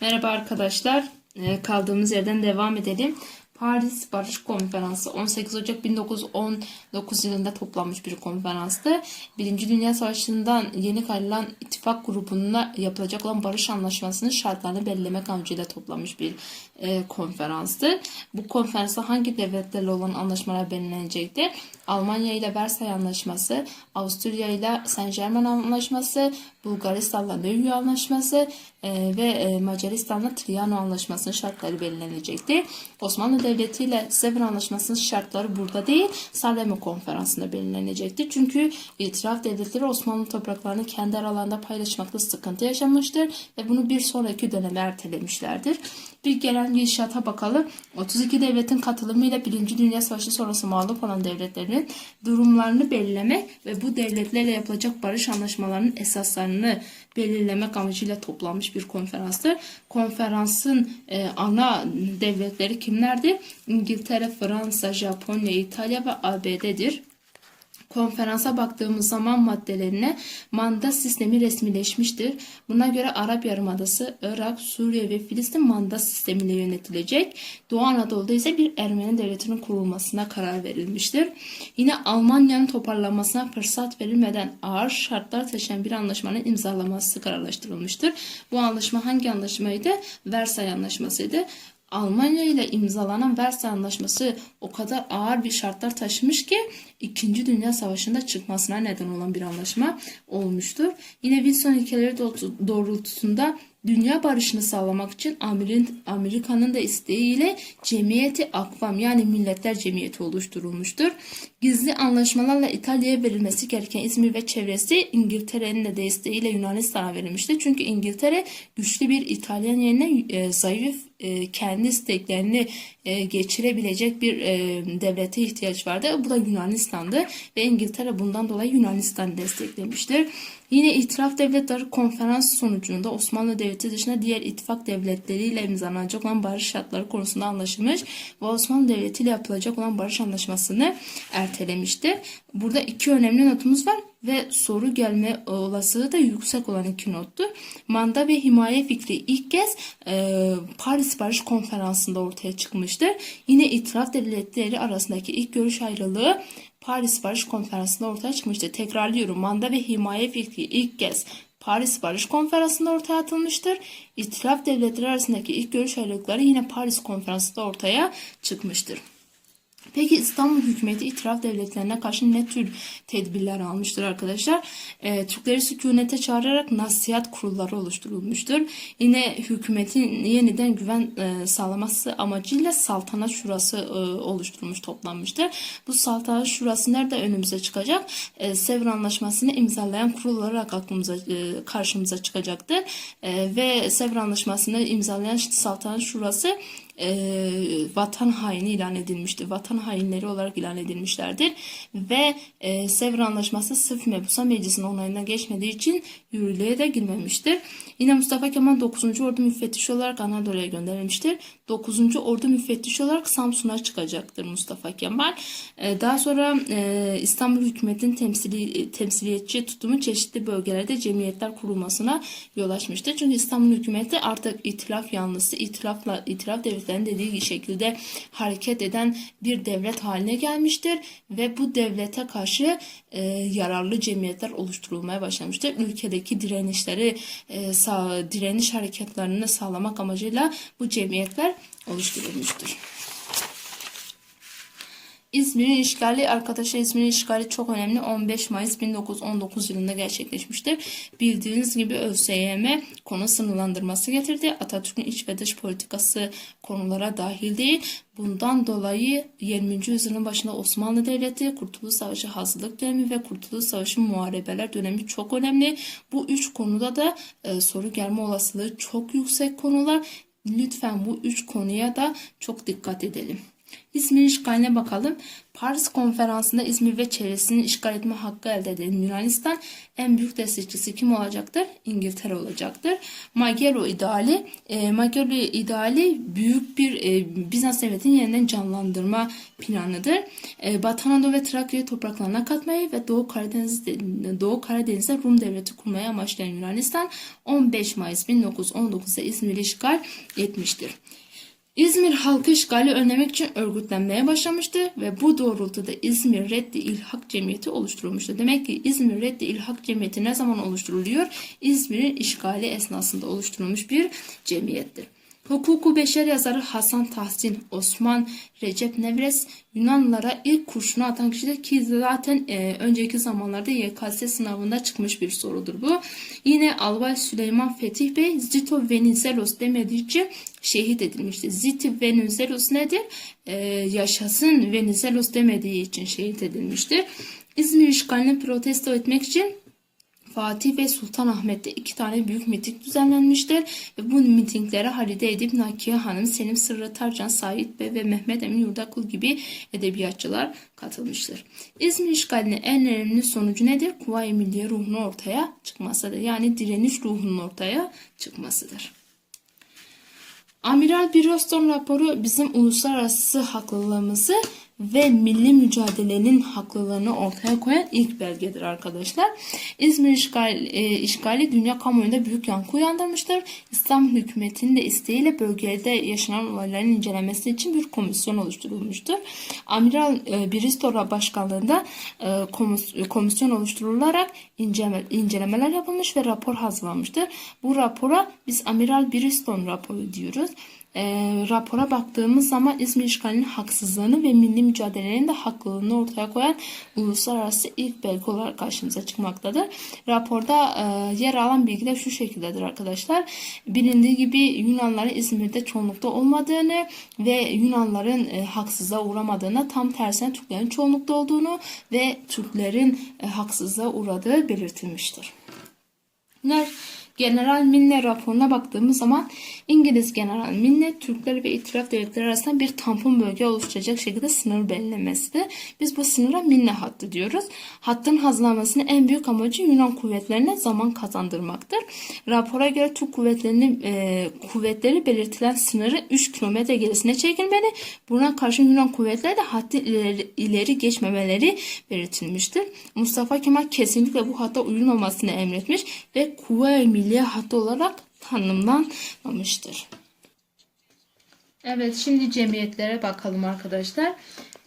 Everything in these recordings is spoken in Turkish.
Merhaba arkadaşlar. Ee, Kaldığımız yerden devam edelim. Paris Barış Konferansı 18 Ocak 1919 yılında toplanmış bir konferanstı. Birinci Dünya Savaşı'ndan yeni ayrılan ittifak grubunda yapılacak olan barış anlaşmasının şartlarını belirlemek amacıyla toplanmış bir e, konferanstı. Bu konferansta hangi devletlerle olan anlaşmalar belirlenecekti? Almanya ile Versay Anlaşması, Avusturya ile Saint Germain Anlaşması, Bulgaristan'la Neuilly Anlaşması e, ve e, Macaristan'la Triano Anlaşması'nın şartları belirlenecekti. Osmanlı Devleti ile Sevr Anlaşması'nın şartları burada değil, Sarlemo Konferansı'nda belirlenecekti. Çünkü itiraf devletleri Osmanlı topraklarını kendi aralarında paylaşmakta sıkıntı yaşamıştır ve bunu bir sonraki döneme ertelemişlerdir. Bir gelen gidişata bakalım. 32 devletin katılımıyla 1. Dünya Savaşı sonrası mağlup olan devletlerin durumlarını belirlemek ve bu devletlerle yapılacak barış anlaşmalarının esaslarını belirlemek amacıyla toplanmış bir konferanstır. Konferansın e, ana devletleri kimlerdi? İngiltere, Fransa, Japonya, İtalya ve ABD'dir konferansa baktığımız zaman maddelerine manda sistemi resmileşmiştir. Buna göre Arap Yarımadası, Irak, Suriye ve Filistin manda sistemiyle yönetilecek. Doğu Anadolu'da ise bir Ermeni devletinin kurulmasına karar verilmiştir. Yine Almanya'nın toparlanmasına fırsat verilmeden ağır şartlar taşıyan bir anlaşmanın imzalaması kararlaştırılmıştır. Bu anlaşma hangi anlaşmaydı? Versay Anlaşması'ydı. Almanya ile imzalanan Versay Anlaşması o kadar ağır bir şartlar taşımış ki 2. Dünya Savaşı'nda çıkmasına neden olan bir anlaşma olmuştur. Yine Wilson ilkeleri doğrultusunda dünya barışını sağlamak için Amerika'nın da isteğiyle Cemiyeti Akvam yani Milletler Cemiyeti oluşturulmuştur. Gizli anlaşmalarla İtalya'ya verilmesi gereken İzmir ve çevresi İngiltere'nin de desteğiyle Yunanistan'a verilmiştir. Çünkü İngiltere güçlü bir İtalyan yerine e, zayıf e, kendi isteklerini e, geçirebilecek bir devlete ihtiyaç vardı. Bu da Yunanistan'dı ve İngiltere bundan dolayı Yunanistan'ı desteklemiştir. Yine itiraf devletleri konferans sonucunda Osmanlı Devleti dışında diğer ittifak devletleriyle imzalanacak olan barış şartları konusunda anlaşılmış ve Osmanlı Devleti ile yapılacak olan barış anlaşmasını ertelemiştir. Burada iki önemli notumuz var ve soru gelme olasılığı da yüksek olan iki nottu. Manda ve himaye fikri ilk kez e, Paris Barış Konferansı'nda ortaya çıkmıştır. Yine itiraf devletleri arasındaki ilk görüş ayrılığı Paris Barış Konferansı'nda ortaya çıkmıştır. Tekrarlıyorum. Manda ve himaye fikri ilk kez Paris Barış Konferansı'nda ortaya atılmıştır. İtilaf devletleri arasındaki ilk görüş ayrılıkları yine Paris Konferansı'nda ortaya çıkmıştır. Peki İstanbul hükümeti itiraf devletlerine karşı ne tür tedbirler almıştır arkadaşlar? E, Türkleri sükunete çağırarak nasihat kurulları oluşturulmuştur. Yine hükümetin yeniden güven e, sağlaması amacıyla saltanat şurası e, oluşturulmuş toplanmıştır. Bu saltanat şurası nerede önümüze çıkacak? E, Sevr Anlaşması'nı imzalayan kurul olarak aklımıza e, karşımıza çıkacaktır. E, ve Sevr Anlaşması'nı imzalayan saltanat şurası e, vatan haini ilan edilmiştir. Vatan hainleri olarak ilan edilmişlerdir. Ve e, Sevr Anlaşması sırf Mebusa Meclisi'nin onayına geçmediği için yürürlüğe de girmemiştir. Yine Mustafa Kemal 9. Ordu müfettişi olarak Anadolu'ya gönderilmiştir. 9. Ordu müfettişi olarak Samsun'a çıkacaktır Mustafa Kemal. E, daha sonra e, İstanbul hükümetinin temsili, temsiliyetçi tutumu çeşitli bölgelerde cemiyetler kurulmasına yol açmıştır. Çünkü İstanbul hükümeti artık itilaf yanlısı, itilafla, itilaf devletlerinin dediği şekilde hareket eden bir devlet haline gelmiştir. Ve bu devlete karşı e, yararlı cemiyetler oluşturulmaya başlamıştır. Ülkedeki direnişleri, e, sağ, direniş hareketlerini sağlamak amacıyla bu cemiyetler oluşturulmuştur. İzmir'in işgali arkadaşlar İzmir'in işgali çok önemli. 15 Mayıs 1919 yılında gerçekleşmiştir. Bildiğiniz gibi ÖSYM konu sınırlandırması getirdi. Atatürk'ün iç ve dış politikası konulara dahil değil. Bundan dolayı 20. yüzyılın başında Osmanlı Devleti, Kurtuluş Savaşı hazırlık dönemi ve Kurtuluş Savaşı muharebeler dönemi çok önemli. Bu üç konuda da e, soru gelme olasılığı çok yüksek konular. Lütfen bu üç konuya da çok dikkat edelim. İzmir işgaline bakalım. Paris konferansında İzmir ve çevresini işgal etme hakkı elde eden Yunanistan en büyük destekçisi kim olacaktır? İngiltere olacaktır. Magero ideali, e, Magero ideali büyük bir e, Bizans devletinin yeniden canlandırma planıdır. E, Batı Anadolu ve Trakya'yı topraklarına katmayı ve Doğu Karadeniz'de Doğu Karadeniz'de Rum devleti kurmayı amaçlayan Yunanistan 15 Mayıs 1919'da İzmir'i işgal etmiştir. İzmir halkı işgali önlemek için örgütlenmeye başlamıştı ve bu doğrultuda İzmir Reddi İlhak Cemiyeti oluşturulmuştu. Demek ki İzmir Reddi İlhak Cemiyeti ne zaman oluşturuluyor? İzmir'in işgali esnasında oluşturulmuş bir cemiyettir. Hukuku Beşer yazarı Hasan Tahsin Osman Recep Nevres Yunanlılara ilk kurşunu atan kişidir ki zaten e, önceki zamanlarda YKS sınavında çıkmış bir sorudur bu. Yine Albay Süleyman Fetih Bey Zito Venizelos demediği için şehit edilmiştir. Ziti Venizelos nedir? E, yaşasın Venizelos demediği için şehit edilmiştir. İzmir işgalini protesto etmek için Fatih ve Sultanahmet'te iki tane büyük miting düzenlenmiştir. Ve bu mitinglere Halide Edip, Nakiye Hanım, Selim Sırrı Tarcan, Sait Bey ve Mehmet Emin Yurdakul gibi edebiyatçılar katılmıştır. İzmir işgalinin en önemli sonucu nedir? Kuvayi Milliye ruhunun ortaya çıkmasıdır. Yani direniş ruhunun ortaya çıkmasıdır. Amiral Biroston raporu bizim uluslararası haklılığımızı ve milli mücadelenin haklılığını ortaya koyan ilk belgedir arkadaşlar. İzmir işgali, e, işgali dünya kamuoyunda büyük yankı uyandırmıştır. İslam hükümetinin de isteğiyle bölgede yaşanan olayların incelemesi için bir komisyon oluşturulmuştur. Amiral e, Bristol başkanlığında e, komis- komisyon oluşturularak inceleme, incelemeler yapılmış ve rapor hazırlanmıştır. Bu rapora biz Amiral Bristol raporu diyoruz e, rapora baktığımız zaman İzmir işgalinin haksızlığını ve milli mücadelenin de haklılığını ortaya koyan uluslararası ilk belge olarak karşımıza çıkmaktadır. Raporda e, yer alan bilgiler şu şekildedir arkadaşlar. Bilindiği gibi Yunanların İzmir'de çoğunlukta olmadığını ve Yunanların e, haksızlığa uğramadığını tam tersine Türklerin çoğunlukta olduğunu ve Türklerin e, haksızlığa uğradığı belirtilmiştir. Bunlar General Milne raporuna baktığımız zaman İngiliz General Milne Türkler ve İtilaf devletleri arasında bir tampon bölge oluşturacak şekilde sınır belirlemesidir. Biz bu sınıra Milne hattı diyoruz. Hattın hazırlanmasının en büyük amacı Yunan kuvvetlerine zaman kazandırmaktır. Rapora göre Türk kuvvetlerinin e, kuvvetleri belirtilen sınırı 3 kilometre gerisine çekilmeli. Buna karşı Yunan kuvvetleri de hattı ileri, ileri geçmemeleri belirtilmiştir. Mustafa Kemal kesinlikle bu hatta uyulmamasını emretmiş ve Kuvayi Milliye hattı olarak tanımlanmamıştır. Evet şimdi cemiyetlere bakalım arkadaşlar.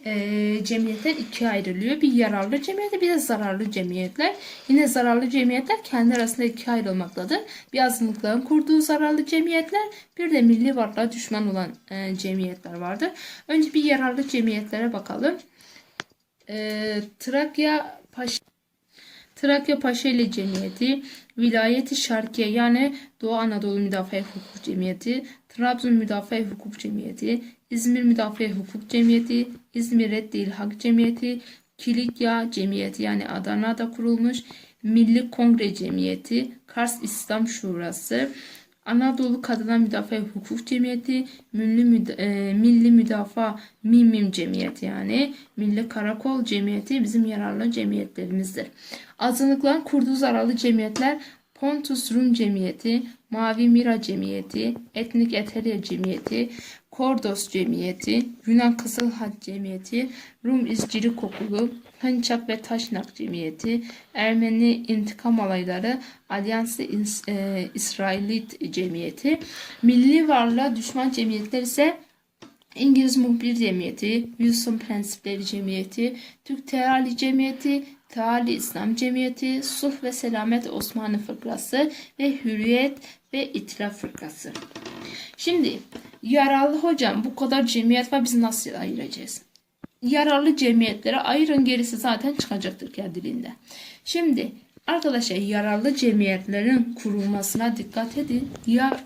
Ee, cemiyetler ikiye ayrılıyor. Bir yararlı cemiyetler bir de zararlı cemiyetler. Yine zararlı cemiyetler kendi arasında ikiye ayrılmaktadır. Bir azınlıkların kurduğu zararlı cemiyetler bir de milli varlığa düşman olan e, cemiyetler vardır. Önce bir yararlı cemiyetlere bakalım. Ee, Trakya Paşa Trakya Paşaeli Cemiyeti, Vilayeti Şarkiye yani Doğu Anadolu Müdafaa Hukuk Cemiyeti, Trabzon Müdafaa Hukuk Cemiyeti, İzmir Müdafaa Hukuk Cemiyeti, İzmir Reddi İlhak Cemiyeti, Kilikya Cemiyeti yani Adana'da kurulmuş, Milli Kongre Cemiyeti, Kars İslam Şurası, Anadolu Kadınlar Müdafaa Hukuk Cemiyeti, Milli, Müda- e, Milli Müdafaa Mimim Cemiyeti yani Milli Karakol Cemiyeti bizim yararlı cemiyetlerimizdir. Azınlıkların kurduğu zararlı cemiyetler Pontus Rum Cemiyeti, Mavi Mira Cemiyeti, Etnik Eterya Cemiyeti, Kordos Cemiyeti, Yunan Kızıl Haç Cemiyeti, Rum İzcilik Okulu, Hınçak ve Taşnak Cemiyeti, Ermeni İntikam Alayları, Alyansı e, İsrailit Cemiyeti, Milli Varlığa Düşman Cemiyetler ise İngiliz Muhbir Cemiyeti, Wilson Prensipleri Cemiyeti, Türk Teali Cemiyeti, Teali İslam Cemiyeti, Sulh ve Selamet Osmanlı Fırkası ve Hürriyet ve İtilaf Fırkası. Şimdi yararlı hocam bu kadar cemiyet var biz nasıl ayıracağız? Yararlı cemiyetlere ayırın gerisi zaten çıkacaktır kendiliğinde. Şimdi arkadaşlar yararlı cemiyetlerin kurulmasına dikkat edin. Ya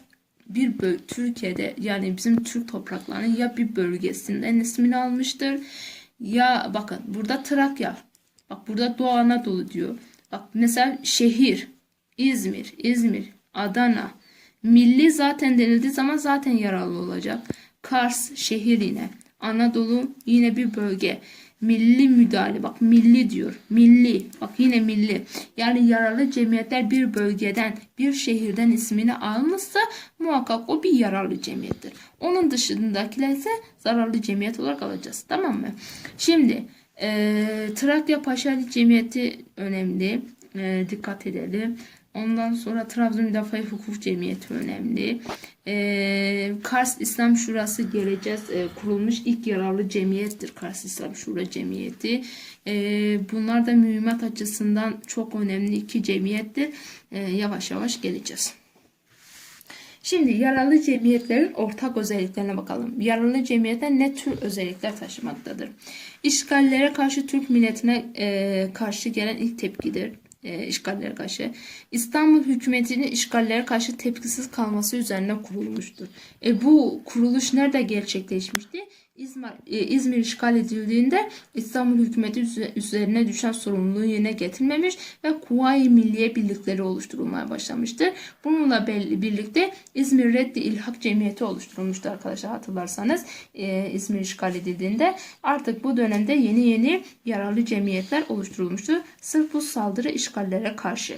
bir böl Türkiye'de yani bizim Türk topraklarının ya bir bölgesinden ismini almıştır ya bakın burada Trakya bak burada Doğu Anadolu diyor. Bak mesela şehir İzmir, İzmir, Adana milli zaten denildiği zaman zaten yararlı olacak. Kars şehir yine. Anadolu yine bir bölge. Milli müdahale bak milli diyor. Milli bak yine milli. Yani yararlı cemiyetler bir bölgeden bir şehirden ismini almışsa muhakkak o bir yararlı cemiyettir. Onun dışındakiler ise zararlı cemiyet olarak alacağız. Tamam mı? Şimdi eee Trakya Paşali Cemiyeti önemli. Eee, dikkat edelim. Ondan sonra Trabzon Müdafaa Hukuk Cemiyeti önemli. Ee, Kars İslam Şurası geleceğiz. Ee, kurulmuş ilk yararlı cemiyettir Kars İslam Şura Cemiyeti. Ee, bunlar da mühimmat açısından çok önemli iki cemiyettir. Ee, yavaş yavaş geleceğiz. Şimdi yararlı cemiyetlerin ortak özelliklerine bakalım. Yararlı cemiyetler ne tür özellikler taşımaktadır? İşgallere karşı Türk milletine e, karşı gelen ilk tepkidir. E, işgallere karşı. İstanbul hükümetinin işgallere karşı tepkisiz kalması üzerine kurulmuştur. E, bu kuruluş nerede gerçekleşmişti? İzmir, e, İzmir işgal edildiğinde İstanbul hükümeti üze- üzerine düşen sorumluluğu yerine getirmemiş ve Kuvayi Milliye birlikleri oluşturulmaya başlamıştır. Bununla birlikte İzmir Reddi İlhak Cemiyeti oluşturulmuştu arkadaşlar hatırlarsanız e, İzmir işgal edildiğinde artık bu dönemde yeni yeni yararlı cemiyetler oluşturulmuştu. Sırf bu saldırı işgallere karşı.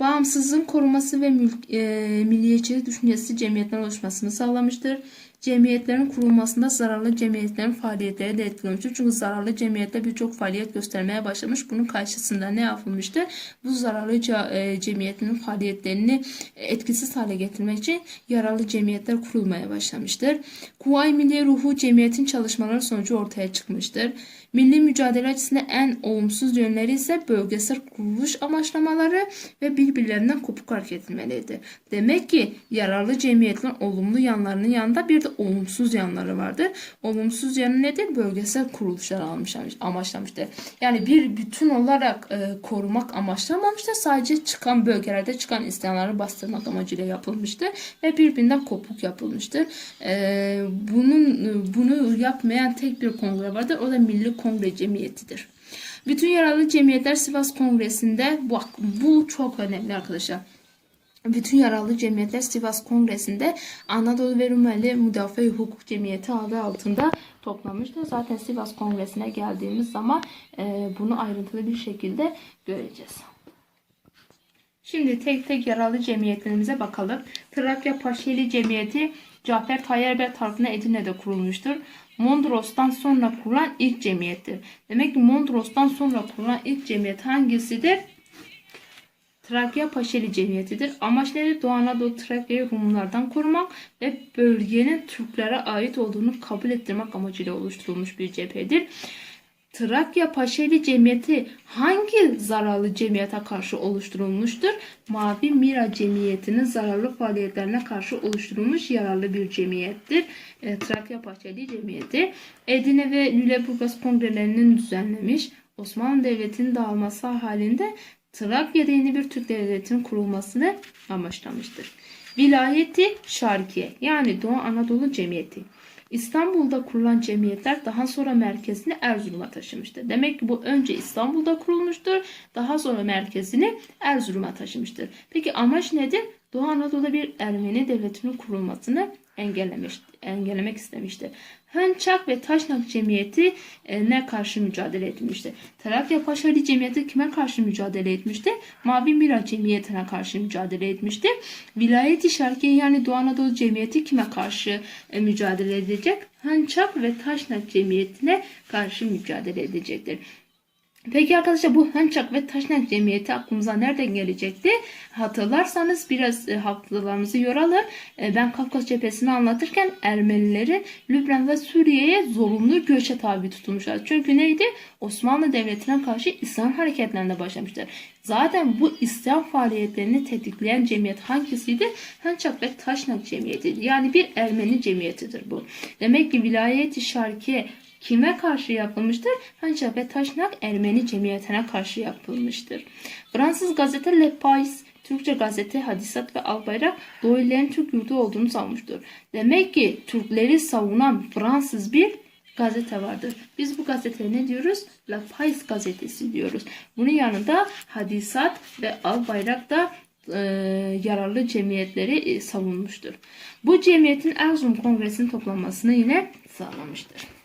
Bağımsızlığın koruması ve mülk, e, milliyetçilik düşüncesi cemiyetlerin oluşmasını sağlamıştır. Cemiyetlerin kurulmasında zararlı cemiyetlerin faaliyetleri de etkilemiştir. Çünkü zararlı cemiyetler birçok faaliyet göstermeye başlamış. Bunun karşısında ne yapılmıştır? Bu zararlı e, cemiyetlerin faaliyetlerini etkisiz hale getirmek için yararlı cemiyetler kurulmaya başlamıştır. Kuvayi Milliye Ruhu cemiyetin çalışmaları sonucu ortaya çıkmıştır. Milli mücadele açısından en olumsuz yönleri ise bölgesel kuruluş amaçlamaları ve birbirlerinden kopuk hareket etmeleridir. Demek ki yararlı cemiyetlerin olumlu yanlarının yanında bir de olumsuz yanları vardır. Olumsuz yanı nedir? Bölgesel kuruluşlar almış, amaçlamıştır. Yani bir bütün olarak e, korumak amaçlanmamıştır. Sadece çıkan bölgelerde çıkan isyanları bastırmak amacıyla yapılmıştır ve birbirinden kopuk yapılmıştır. E, bunun bunu yapmayan tek bir kongre vardır. O da Milli Kongre Cemiyeti'dir. Bütün yararlı cemiyetler Sivas Kongresi'nde bak bu çok önemli arkadaşlar. Bütün yararlı cemiyetler Sivas Kongresi'nde Anadolu ve Rumeli Müdafaa Hukuk Cemiyeti adı altında toplanmıştır. Zaten Sivas Kongresi'ne geldiğimiz zaman e, bunu ayrıntılı bir şekilde göreceğiz. Şimdi tek tek yararlı cemiyetlerimize bakalım. Trakya Paşeli Cemiyeti Cafer Tayyarber tarafından Edirne'de kurulmuştur. Mondros'tan sonra kurulan ilk cemiyettir. Demek ki Mondros'tan sonra kurulan ilk cemiyet hangisidir? Trakya Paşeli Cemiyeti'dir. Amaçları Doğu Anadolu Trakya'yı Rumlardan korumak ve bölgenin Türklere ait olduğunu kabul ettirmek amacıyla oluşturulmuş bir cephedir. Trakya Paşeli Cemiyeti hangi zararlı cemiyete karşı oluşturulmuştur? Mavi Mira Cemiyeti'nin zararlı faaliyetlerine karşı oluşturulmuş yararlı bir cemiyettir. E, Trakya Paşeli Cemiyeti Edirne ve Lüleburgaz kongrelerinin düzenlemiş. Osmanlı Devleti'nin dağılması halinde Trakya'da yeni bir Türk devletinin kurulmasını amaçlamıştır. Vilayeti Şarkiye yani Doğu Anadolu Cemiyeti. İstanbul'da kurulan cemiyetler daha sonra merkezini Erzurum'a taşımıştır. Demek ki bu önce İstanbul'da kurulmuştur, daha sonra merkezini Erzurum'a taşımıştır. Peki amaç nedir? Doğu Anadolu'da bir Ermeni devletinin kurulmasını engellemiş, engellemek istemiştir. Hınçak ve Taşnak Cemiyeti e, ne karşı mücadele etmişti? Trakya Paşali Cemiyeti kime karşı mücadele etmişti? Mavi Mira Cemiyeti'ne karşı mücadele etmişti. Vilayeti Şarkiye yani Doğu Anadolu Cemiyeti kime karşı e, mücadele edecek? Hınçak ve Taşnak Cemiyeti'ne karşı mücadele edecektir. Peki arkadaşlar bu Hınçak ve Taşnak Cemiyeti aklımıza nereden gelecekti? Hatırlarsanız biraz e, hafızalarımızı yoralım. E, ben Kafkas cephesini anlatırken Ermenilerin Lübnan ve Suriye'ye zorunlu göçe tabi tutulmuşlar. Çünkü neydi? Osmanlı Devleti'ne karşı İslam hareketlerine başlamışlar. Zaten bu İslam faaliyetlerini tetikleyen cemiyet hangisiydi? Hınçak ve Taşnak Cemiyeti. Yani bir Ermeni cemiyetidir bu. Demek ki vilayeti şarkiye kime karşı yapılmıştır? Hınçak ve Taşnak Ermeni cemiyetine karşı yapılmıştır. Fransız gazete Le Pais, Türkçe gazete Hadisat ve Albayrak Doğulilerin Türk yurdu olduğunu savunmuştur. Demek ki Türkleri savunan Fransız bir gazete vardır. Biz bu gazeteye ne diyoruz? La Pais gazetesi diyoruz. Bunun yanında Hadisat ve Albayrak da e, yararlı cemiyetleri e, savunmuştur. Bu cemiyetin Erzurum Kongresi'nin toplanmasını yine sağlamıştır.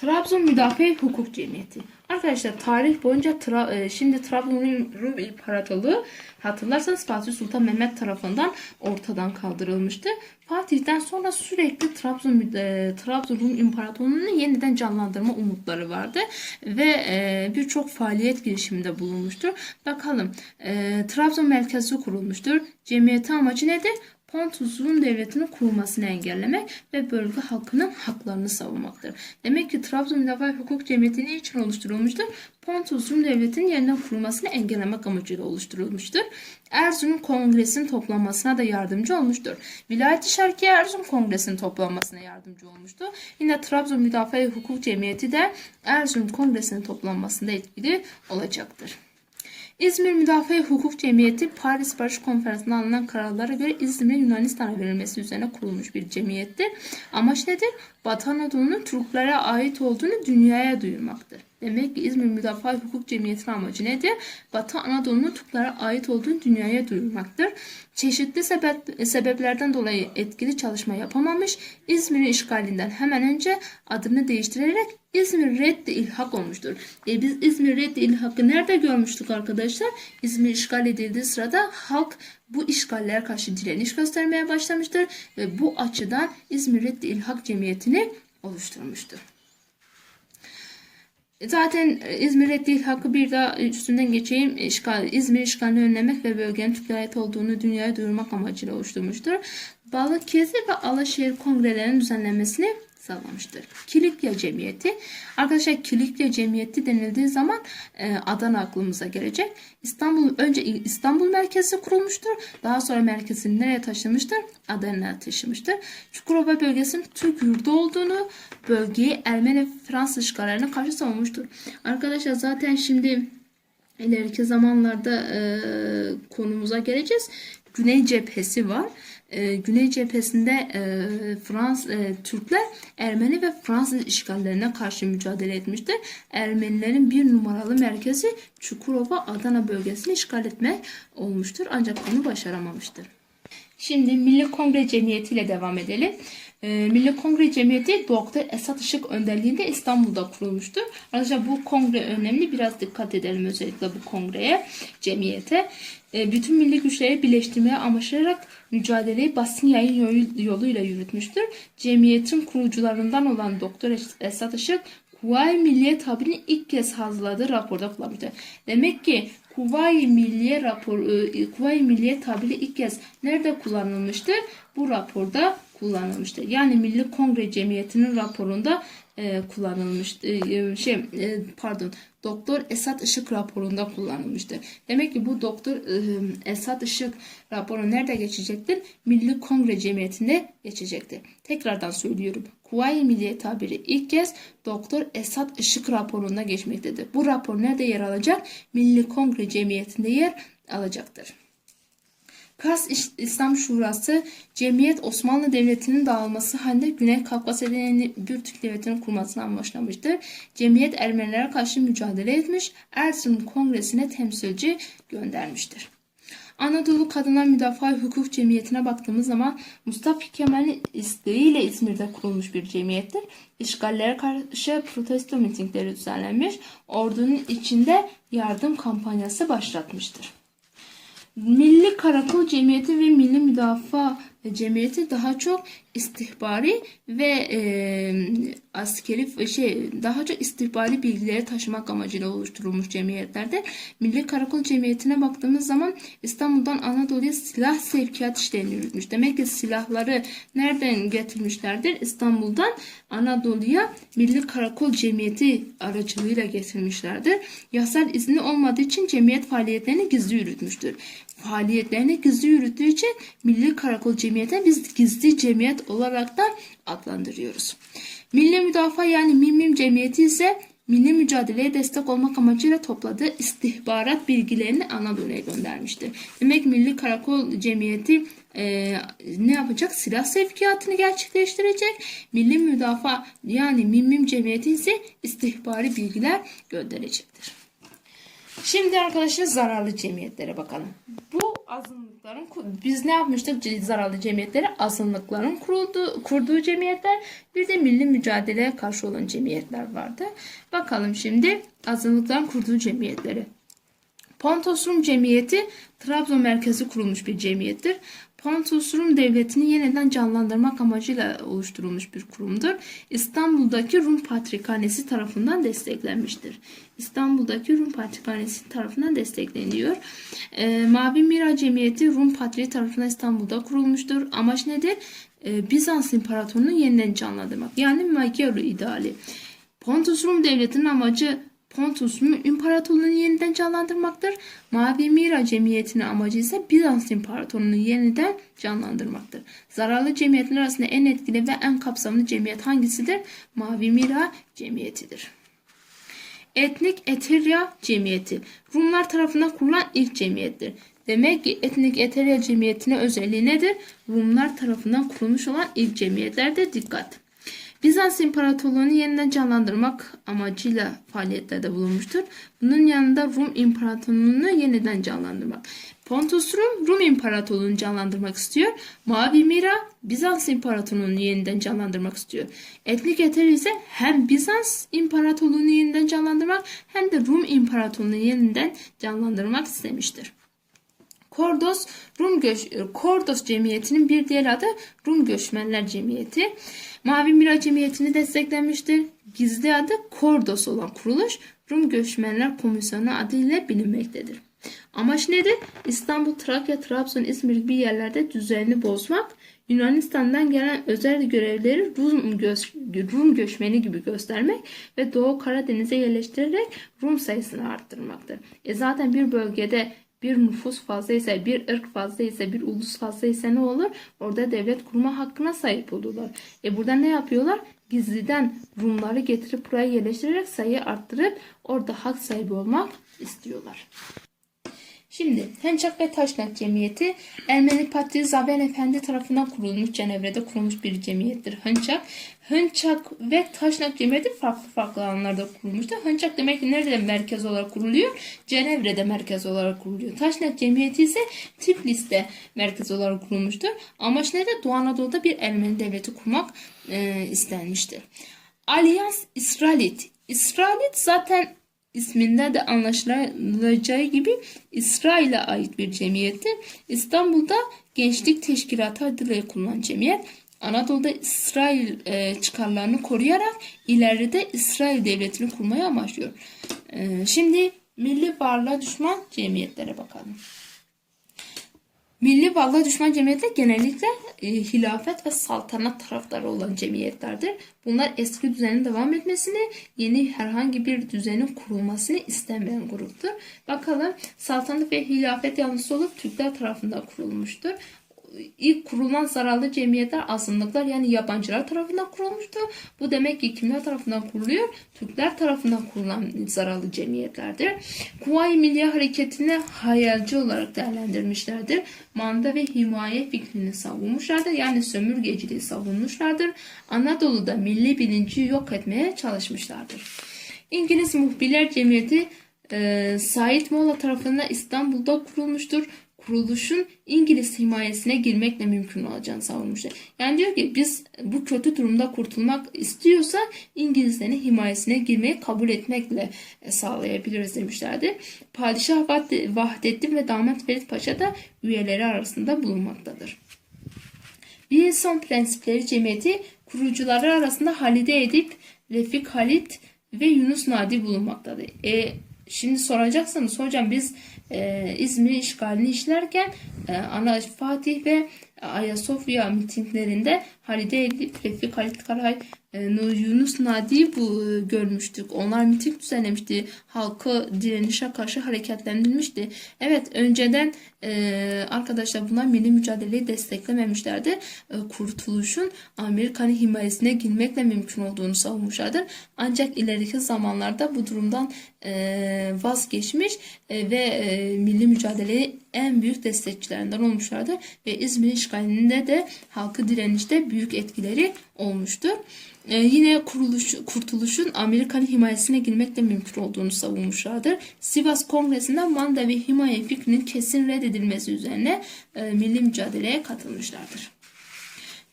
Trabzon Müdafaa Hukuk Cemiyeti. Arkadaşlar tarih boyunca Tra- e, şimdi Trabzon Rum İmparatorluğu hatırlarsanız Fatih Sultan Mehmet tarafından ortadan kaldırılmıştı. Fatih'ten sonra sürekli Trabzon e, Trabzon Rum İmparatorluğu'nu yeniden canlandırma umutları vardı ve e, birçok faaliyet girişiminde bulunmuştur. Bakalım e, Trabzon merkezi kurulmuştur. Cemiyetin amacı nedir? Pontus Rum Devleti'nin kurulmasını engellemek ve bölge halkının haklarını savunmaktır. Demek ki Trabzon Müdafaa Hukuk Cemiyeti ne için oluşturulmuştur? Pontus Rum Devleti'nin yeniden kurulmasını engellemek amacıyla oluşturulmuştur. Erzurum Kongresi'nin toplanmasına da yardımcı olmuştur. Vilayet-i Şarkiye Erzurum Kongresi'nin toplanmasına yardımcı olmuştu. Yine Trabzon Müdafaa Hukuk Cemiyeti de Erzurum Kongresi'nin toplanmasında etkili olacaktır. İzmir Müdafaa Hukuk Cemiyeti Paris Barış Konferansı'nda alınan kararlara göre İzmir'in Yunanistan'a verilmesi üzerine kurulmuş bir cemiyettir. Amaç nedir? Batı Anadolu'nun Türklere ait olduğunu dünyaya duyurmaktır. Demek ki İzmir Müdafaa Hukuk Cemiyeti'nin amacı nedir? Batı Anadolu'nun Türklere ait olduğunu dünyaya duyurmaktır. Çeşitli sebep, sebeplerden dolayı etkili çalışma yapamamış, İzmir'in işgalinden hemen önce adını değiştirerek İzmir Reddi İlhak olmuştur. E biz İzmir Reddi İlhak'ı nerede görmüştük arkadaşlar? İzmir işgal edildiği sırada halk bu işgallere karşı direniş göstermeye başlamıştır ve bu açıdan İzmir Reddi İlhak Cemiyeti'ni oluşturmuştur. Zaten e, İzmir Reddi hakkı bir daha üstünden geçeyim. İşgal, İzmir işgalini önlemek ve bölgenin Türklere ait olduğunu dünyaya duyurmak amacıyla oluşturmuştur. Balıkesir ve Alaşehir kongrelerinin düzenlenmesini sağlamıştır. Kilikya Cemiyeti. Arkadaşlar Kilikya Cemiyeti denildiği zaman e, Adana aklımıza gelecek. İstanbul önce İstanbul merkezi kurulmuştur. Daha sonra merkezini nereye taşımıştır? Adana'ya taşımıştır. Çukurova bölgesinin Türk yurdu olduğunu, bölgeyi Ermeni Fransız işgallerine karşı savunmuştur. Arkadaşlar zaten şimdi ileriki zamanlarda e, konumuza geleceğiz. Güney cephesi var. E, Güney cephesinde e, Frans e, Ermeni ve Fransız işgallerine karşı mücadele etmiştir. Ermenilerin bir numaralı merkezi Çukurova Adana bölgesini işgal etmek olmuştur. Ancak bunu başaramamıştır. Şimdi Milli Kongre Cemiyeti ile devam edelim. Ee, Milli Kongre Cemiyeti Doktor Esat Işık önderliğinde İstanbul'da kurulmuştur. Arkadaşlar bu kongre önemli. Biraz dikkat edelim özellikle bu kongreye, cemiyete. Ee, bütün milli güçleri birleştirmeye amaçlayarak mücadeleyi basın yayın yolu- yoluyla yürütmüştür. Cemiyetin kurucularından olan Doktor Esat Işık Kuvayi Milliye tabirini ilk kez hazırladığı raporda kullanmıştır. Demek ki Kuvayi Milliye rapor, e, Kuvayi Milliye tabiri ilk kez nerede kullanılmıştır? Bu raporda kullanılmıştır. Yani Milli Kongre Cemiyeti'nin raporunda e, kullanılmıştır. E, şey e, pardon. Doktor Esat Işık raporunda kullanılmıştır. Demek ki bu Doktor e, Esat Işık raporu nerede geçecektir? Milli Kongre Cemiyeti'nde geçecektir. Tekrardan söylüyorum. Kuvayi Milliye tabiri ilk kez Doktor Esat Işık raporunda geçmektedir. Bu rapor nerede yer alacak? Milli Kongre Cemiyeti'nde yer alacaktır. Kars İslam Şurası, Cemiyet Osmanlı Devleti'nin dağılması halinde Güney Kafkasya denen bir Türk devletinin kurmasını amaçlamıştır. Cemiyet Ermenilere karşı mücadele etmiş, Erzurum Kongresi'ne temsilci göndermiştir. Anadolu Kadınlar Müdafaa Hukuk Cemiyeti'ne baktığımız zaman Mustafa Kemal'in isteğiyle İzmir'de kurulmuş bir cemiyettir. İşgallere karşı protesto mitingleri düzenlenmiş, ordunun içinde yardım kampanyası başlatmıştır. Milli Karakol Cemiyeti ve Milli Müdafaa Cemiyeti daha çok istihbari ve e, askeri şey daha çok istihbari bilgileri taşımak amacıyla oluşturulmuş cemiyetlerdir. Milli Karakol Cemiyeti'ne baktığımız zaman İstanbul'dan Anadolu'ya silah sevkiyat işlerini yürütmüş. Demek ki silahları nereden getirmişlerdir? İstanbul'dan Anadolu'ya Milli Karakol Cemiyeti aracılığıyla getirmişlerdir. Yasal izni olmadığı için cemiyet faaliyetlerini gizli yürütmüştür faaliyetlerini gizli yürüttüğü için Milli Karakol Cemiyeti'ne biz gizli cemiyet olarak da adlandırıyoruz. Milli Müdafaa yani MİMİM Cemiyeti ise milli mücadeleye destek olmak amacıyla topladığı istihbarat bilgilerini Anadolu'ya göndermiştir. Demek Milli Karakol Cemiyeti e, ne yapacak? Silah sevkiyatını gerçekleştirecek. Milli Müdafaa yani MİMİM Cemiyeti ise istihbari bilgiler gönderecektir. Şimdi arkadaşlar zararlı cemiyetlere bakalım. Bu azınlıkların biz ne yapmıştık? Zararlı cemiyetlere azınlıkların kurulduğu, kurduğu cemiyetler bir de milli mücadeleye karşı olan cemiyetler vardı. Bakalım şimdi azınlıkların kurduğu cemiyetleri. Pontos Rum Cemiyeti Trabzon merkezi kurulmuş bir cemiyettir. Pontos Rum Devleti'ni yeniden canlandırmak amacıyla oluşturulmuş bir kurumdur. İstanbul'daki Rum Patrikhanesi tarafından desteklenmiştir. İstanbul'daki Rum Patrikhanesi tarafından destekleniyor. Ee, Mavi Mira Cemiyeti Rum Patriği tarafından İstanbul'da kurulmuştur. Amaç nedir? Ee, Bizans İmparatorluğunu yeniden canlandırmak. Yani Magyaro ideali. Pontus Rum Devleti'nin amacı Pontus İmparatorluğunu yeniden canlandırmaktır. Mavi Mira Cemiyeti'nin amacı ise Bizans İmparatorluğunu yeniden canlandırmaktır. Zararlı cemiyetler arasında en etkili ve en kapsamlı cemiyet hangisidir? Mavi Mira Cemiyetidir. Etnik Eterya Cemiyeti Rumlar tarafından kurulan ilk cemiyettir. Demek ki Etnik Eterya Cemiyeti'nin özelliği nedir? Rumlar tarafından kurulmuş olan ilk cemiyetlerde dikkat. Bizans İmparatorluğunu yeniden canlandırmak amacıyla faaliyetlerde bulunmuştur. Bunun yanında Rum İmparatorluğunu yeniden canlandırmak. Pontus Rum, Rum İmparatorluğunu canlandırmak istiyor. Mavi Mira, Bizans İmparatorluğunu yeniden canlandırmak istiyor. Etnik Eter ise hem Bizans İmparatorluğunu yeniden canlandırmak hem de Rum İmparatorluğunu yeniden canlandırmak istemiştir. Kordos Rum Göç Kordos Cemiyeti'nin bir diğer adı Rum Göçmenler Cemiyeti. Mavi Mira Cemiyeti'ni desteklemiştir. Gizli adı Kordos olan kuruluş Rum Göçmenler Komisyonu adıyla bilinmektedir. Amaç nedir? İstanbul, Trakya, Trabzon, İzmir gibi yerlerde düzenini bozmak, Yunanistan'dan gelen özel görevleri Rum, göç, Rum göçmeni gibi göstermek ve Doğu Karadeniz'e yerleştirerek Rum sayısını arttırmaktır. E zaten bir bölgede bir nüfus fazla ise, bir ırk fazla ise, bir ulus fazla ise ne olur? Orada devlet kurma hakkına sahip olurlar. E burada ne yapıyorlar? Gizliden Rumları getirip buraya yerleştirerek sayıyı arttırıp orada hak sahibi olmak istiyorlar. Şimdi Hınçak ve Taşnak Cemiyeti Ermeni Patri Zaven Efendi tarafından kurulmuş Cenevre'de kurulmuş bir cemiyettir. Hınçak, Hınçak ve Taşnak Cemiyeti farklı farklı alanlarda kurulmuştur. Hınçak demek ki nerede merkez olarak kuruluyor? Cenevre'de merkez olarak kuruluyor. Taşnak Cemiyeti ise Tiflis'te merkez olarak kurulmuştur. Amaç ne Doğu Anadolu'da bir Ermeni devleti kurmak e, istenmiştir. Alyans İsraelit. İsraelit zaten isminden de anlaşılacağı gibi İsrail'e ait bir cemiyettir. İstanbul'da Gençlik Teşkilatı adıyla kurulan cemiyet Anadolu'da İsrail e, çıkarlarını koruyarak ileride İsrail devletini kurmayı amaçlıyor. E, şimdi milli varlığa düşman cemiyetlere bakalım. Milli varlığa düşman cemiyetler genellikle e, hilafet ve saltanat taraftarı olan cemiyetlerdir. Bunlar eski düzenin devam etmesini, yeni herhangi bir düzenin kurulmasını istemeyen gruptur. Bakalım saltanat ve hilafet yanlısı olup Türkler tarafından kurulmuştur ilk kurulan zararlı cemiyetler azınlıklar yani yabancılar tarafından kurulmuştur. Bu demek ki kimler tarafından kuruluyor? Türkler tarafından kurulan zararlı cemiyetlerdir. Kuvayi Milliye Hareketi'ni hayalci olarak değerlendirmişlerdir. Manda ve himaye fikrini savunmuşlardır. Yani sömürgeciliği savunmuşlardır. Anadolu'da milli bilinci yok etmeye çalışmışlardır. İngiliz Muhbirler Cemiyeti e, Said Molla tarafından İstanbul'da kurulmuştur kuruluşun İngiliz himayesine girmekle mümkün olacağını savunmuşlar. Yani diyor ki biz bu kötü durumda kurtulmak istiyorsa İngilizlerin himayesine girmeyi kabul etmekle e, sağlayabiliriz demişlerdi. Padişah Vahdettin ve Damat Ferit Paşa da üyeleri arasında bulunmaktadır. Bir insan prensipleri cemiyeti kurucuları arasında Halide Edip, Refik Halit ve Yunus Nadi bulunmaktadır. E, şimdi soracaksınız hocam biz e, İzmir işgalini işlerken e, Fatih ve Ayasofya mitinglerinde Halide Edip, Refik Halit Karay, e, Yunus Nadi bu e, görmüştük. Onlar miting düzenlemişti. Halkı direnişe karşı hareketlendirilmişti. Evet önceden e, arkadaşlar bunlar milli mücadeleyi desteklememişlerdi. E, kurtuluşun Amerika'nın himayesine girmekle mümkün olduğunu savunmuşlardır. Ancak ileriki zamanlarda bu durumdan e, vazgeçmiş e, ve e, milli mücadeleyi en büyük destekçilerinden olmuşlardır ve İzmir işgalinde de halkı direnişte büyük etkileri olmuştur. e, yine kuruluş, kurtuluşun Amerikan himayesine girmekle mümkün olduğunu savunmuşlardır. Sivas Kongresi'nde manda ve himaye fikrinin kesin reddedilmesi üzerine e, milli mücadeleye katılmışlardır.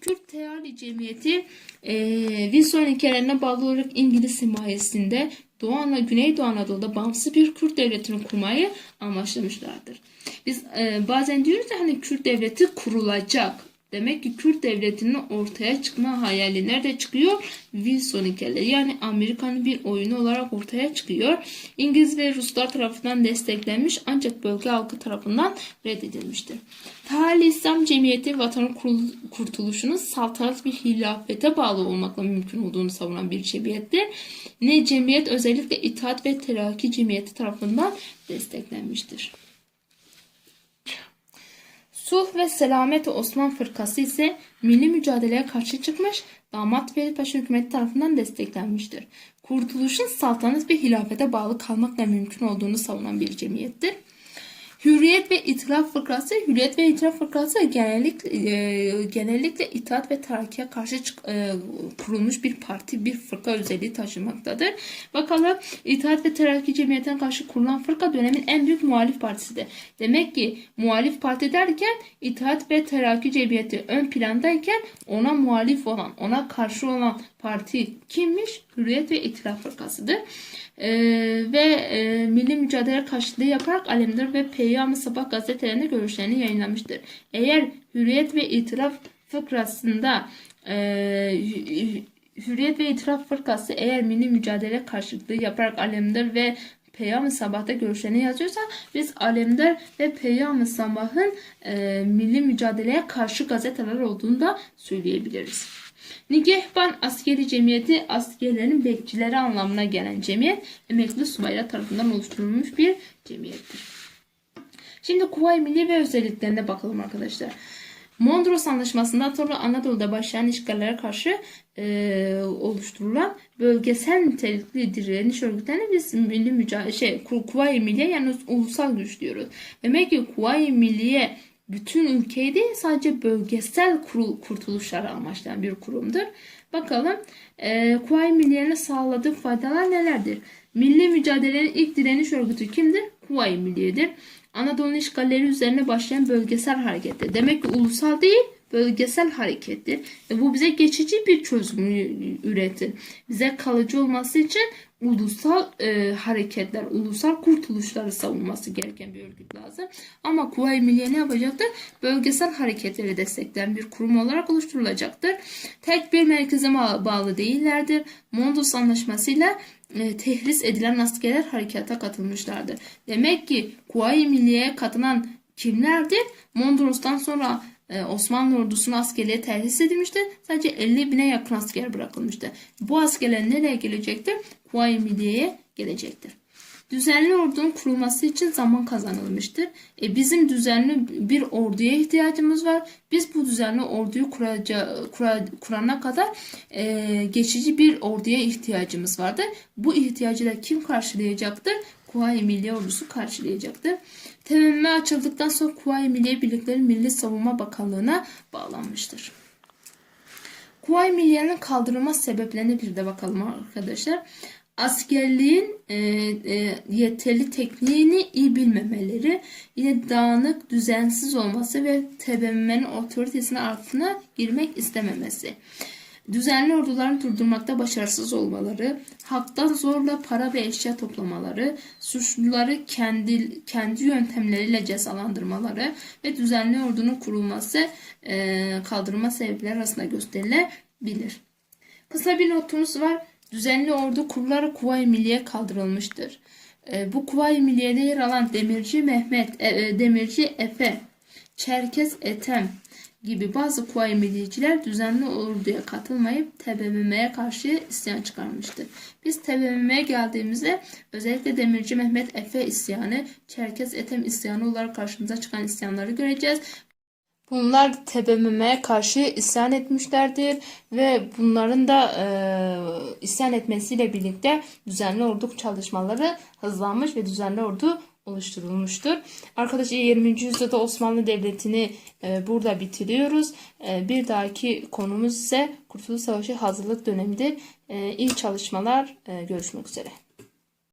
Kürt Teali Cemiyeti e, Wilson ilkelerine bağlı olarak İngiliz himayesinde Doğu Ana, Güneydoğu Anadolu'da bağımsız bir Kürt devletini kurmayı amaçlamışlardır. Biz e, bazen diyoruz ya hani Kürt devleti kurulacak. Demek ki Kürt devletinin ortaya çıkma hayali nerede çıkıyor? Wilson ilkeleri yani Amerika'nın bir oyunu olarak ortaya çıkıyor. İngiliz ve Ruslar tarafından desteklenmiş ancak bölge halkı tarafından reddedilmiştir. Tahali İslam Cemiyeti vatanın kurtuluşunun saltanat bir hilafete bağlı olmakla mümkün olduğunu savunan bir cemiyettir. Ne cemiyet özellikle İttihat ve Terakki Cemiyeti tarafından desteklenmiştir. Sulh ve Selamet Osman Fırkası ise milli mücadeleye karşı çıkmış, damat Ferit Paşa hükümeti tarafından desteklenmiştir. Kurtuluşun saltanat ve hilafete bağlı kalmakla mümkün olduğunu savunan bir cemiyettir. Hürriyet ve İtilaf Fırkası, Hürriyet ve İtilaf Fırkası genellikle, e, genellikle itaat ve terakkiye karşı çık- e, kurulmuş bir parti, bir fırka özelliği taşımaktadır. Bakalım İttihat ve Terakki Cemiyeti'ne karşı kurulan fırka dönemin en büyük muhalif partisidir. Demek ki muhalif parti derken İttihat ve Terakki Cemiyeti ön plandayken ona muhalif olan, ona karşı olan parti kimmiş? Hürriyet ve İtilaf Fırkası'dır. Ee, ve e, milli mücadele karşılığı yaparak Alemdar ve Peyyam-ı Sabah gazetelerinde görüşlerini yayınlamıştır. Eğer Hürriyet ve İtilaf fıkrasında e, Hü- Hürriyet ve İtilaf Fırkası eğer milli mücadele karşılığı yaparak Alemdar ve Peyyam-ı Sabah'ta görüşlerini yazıyorsa biz Alemdar ve Peyyam-ı Sabah'ın e, milli mücadeleye karşı gazeteler olduğunu da söyleyebiliriz. Nigehban askeri cemiyeti askerlerin bekçileri anlamına gelen cemiyet emekli subaylar tarafından oluşturulmuş bir cemiyettir. Şimdi Kuvayi Milli ve özelliklerine bakalım arkadaşlar. Mondros Anlaşması'ndan sonra Anadolu'da başlayan işgallere karşı e, oluşturulan bölgesel nitelikli direniş örgütlerine biz milli mücadele şey Ku- Kuvayi Milliye yani ulusal güç diyoruz. Demek ki Kuvayi Milliye bütün ülkeyi değil sadece bölgesel kurul, kurtuluşları amaçlayan bir kurumdur. Bakalım e, Kuvayi Milliye'nin sağladığı faydalar nelerdir? Milli mücadelenin ilk direniş örgütü kimdir? Kuvayi Milliye'dir. Anadolu'nun işgalleri üzerine başlayan bölgesel harekettir. Demek ki ulusal değil bölgesel harekettir. Ve bu bize geçici bir çözüm üretir. Bize kalıcı olması için ulusal e, hareketler, ulusal kurtuluşları savunması gereken bir örgüt lazım. Ama Kuvayi Milliye ne yapacaktır? Bölgesel hareketleri destekleyen bir kurum olarak oluşturulacaktır. Tek bir merkeze bağlı değillerdir. Mondros Anlaşması'yla e, tehris edilen askerler harekata katılmışlardır. Demek ki Kuvayi Milliye'ye katılan kimlerdir? Mondros'tan sonra Osmanlı ordusuna askerliğe terhis edilmişti. Sadece 50 bine yakın asker bırakılmıştı. Bu askerler nereye gelecektir? Kuvayi Milliye'ye gelecektir. Düzenli ordunun kurulması için zaman kazanılmıştır. E, bizim düzenli bir orduya ihtiyacımız var. Biz bu düzenli orduyu kuraca, kura- kurana kadar e, geçici bir orduya ihtiyacımız vardı. Bu ihtiyacı da kim karşılayacaktır? Kuvayi Milliye Ordusu karşılayacaktır. TMM açıldıktan sonra Kuvayi Milliye Birlikleri Milli Savunma Bakanlığı'na bağlanmıştır. Kuvayi Milliye'nin kaldırılma sebeplerine bir de bakalım arkadaşlar. Askerliğin e, e, yeterli tekniğini iyi bilmemeleri, yine dağınık, düzensiz olması ve TBMM'nin otoritesinin altına girmek istememesi. Düzenli orduların durdurmakta başarısız olmaları, halktan zorla para ve eşya toplamaları, suçluları kendi kendi yöntemleriyle cezalandırmaları ve düzenli ordunun kurulması e, kaldırma sebepleri arasında gösterilebilir. Kısa bir notumuz var. Düzenli ordu kurularak Kuvayi Milliye kaldırılmıştır. E, bu Kuvayi Milliye'de yer alan Demirci Mehmet, e, e, Demirci Efe, Çerkez Etem gibi bazı Kuvayi Milliyeciler düzenli orduya katılmayıp TBMM'ye karşı isyan çıkarmıştı. Biz TBMM'ye geldiğimizde özellikle Demirci Mehmet Efe isyanı, Çerkez Etem isyanı olarak karşımıza çıkan isyanları göreceğiz. Bunlar TBMM'ye karşı isyan etmişlerdir ve bunların da e, isyan etmesiyle birlikte düzenli ordu çalışmaları hızlanmış ve düzenli ordu oluşturulmuştur. Arkadaşlar 20. yüzyılda Osmanlı Devleti'ni e, burada bitiriyoruz. E, bir dahaki konumuz ise Kurtuluş Savaşı hazırlık dönemidir. E, çalışmalar. E, görüşmek üzere.